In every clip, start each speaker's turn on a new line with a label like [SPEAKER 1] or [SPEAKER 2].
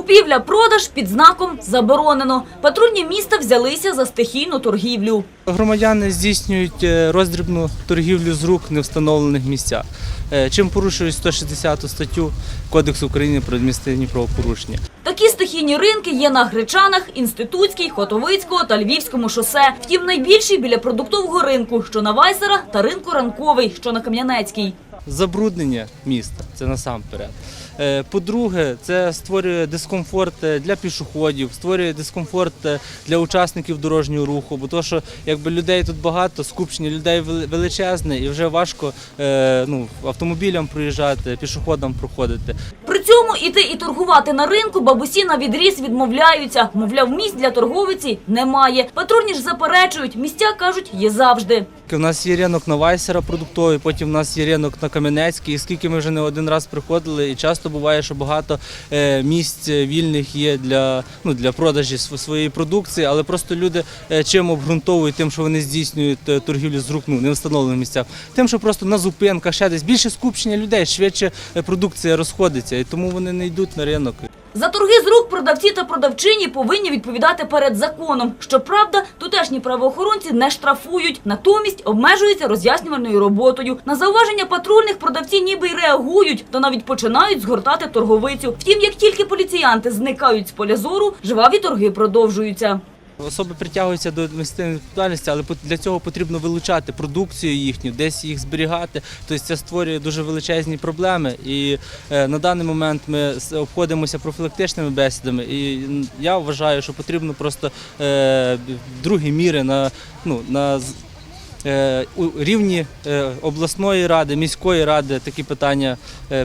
[SPEAKER 1] Купівля-продаж під знаком заборонено. Патрульні міста взялися за стихійну торгівлю.
[SPEAKER 2] Громадяни здійснюють е, роздрібну торгівлю з рук в невстановлених місцях, е, чим порушують 160 статтю Кодексу України про адміністративні правопорушення.
[SPEAKER 1] Такі стихійні ринки є на Гречанах, Інститутській, Хотовицького та Львівському шосе. Втім, найбільший біля продуктового ринку, що на Вайсера, та ринку ранковий, що на Кам'янецькій.
[SPEAKER 2] Забруднення міста це насамперед. Е, По-друге, це створює дискомфорт е, для пішоходів, створює дискомфорт е, для учасників дорожнього руху, бо то, що якби людей тут багато, скупчення людей вели- величезне, і вже важко ну, автомобілям проїжджати, пішоходам проходити.
[SPEAKER 1] При цьому іти і торгувати на ринку бабусі на відріз відмовляються. Мовляв, місць для торговиці немає. Патрульні ж заперечують, місця, кажуть, є завжди.
[SPEAKER 2] У нас є ринок на Вайсера продуктовий, потім у нас є ринок на Кам'янецький. І скільки ми вже не один раз приходили, і часто буває, що багато е, місць вільних є для, ну, для продажі своєї продукції, але просто люди е, чим обґрунтовують тим, що вони здійснюють е, торгівлю з рук ну, в невстановлених місцях, тим, що просто на зупинках ще десь більше скупчення людей, швидше продукція розходиться, і тому вони не йдуть на ринок.
[SPEAKER 1] За торги з рук продавці та продавчині повинні відповідати перед законом. Щоправда, тутешні правоохоронці не штрафують, натомість обмежуються роз'яснювальною роботою. На зауваження патрульних продавці ніби й реагують та навіть починають згортати торговицю. Втім, як тільки поліціянти зникають з поля зору, жваві торги продовжуються.
[SPEAKER 2] Особи притягуються до адміністративної відповідальності, але для цього потрібно вилучати продукцію їхню, десь їх зберігати. Тобто це створює дуже величезні проблеми. І е, на даний момент ми обходимося профілактичними бесідами. І я вважаю, що потрібно просто е, другі міри на, ну, на е, у рівні обласної ради, міської ради такі питання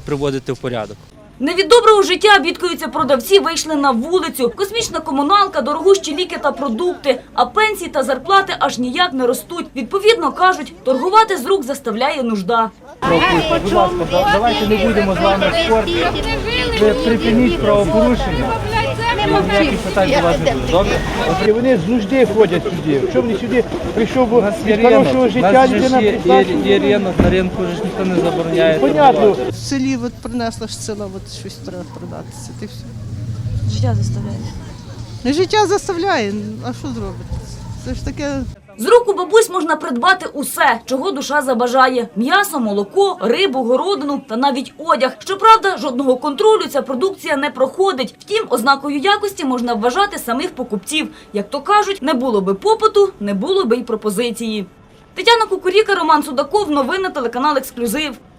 [SPEAKER 2] приводити в порядок.
[SPEAKER 1] Не від доброго життя бідкаються продавці, вийшли на вулицю. Космічна комуналка, дорогущі ліки та продукти, а пенсії та зарплати аж ніяк не ростуть. Відповідно кажуть, торгувати з рук заставляє нужда.
[SPEAKER 2] Давайте не будемо з вами спорти. Припиніть правопорушення.
[SPEAKER 3] І вони завжди ходять сюди. Якщо вони сюди прийшов від хорошого життя, людина
[SPEAKER 2] ж
[SPEAKER 3] прийшла
[SPEAKER 2] є, ринок, на ринку ж ніхто не забороняє.
[SPEAKER 3] Понятно.
[SPEAKER 4] В селі от принесла з села, от щось треба продатися. Ти все.
[SPEAKER 1] Життя заставляє.
[SPEAKER 4] Життя заставляє, а що зробити? Це ж таке.
[SPEAKER 1] З руку бабусь можна придбати усе, чого душа забажає: м'ясо, молоко, рибу, городину та навіть одяг. Щоправда, жодного контролю ця продукція не проходить. Втім, ознакою якості можна вважати самих покупців. Як то кажуть, не було би попиту, не було би й пропозиції. Тетяна Кукуріка, Роман Судаков, новини телеканал Ексклюзив.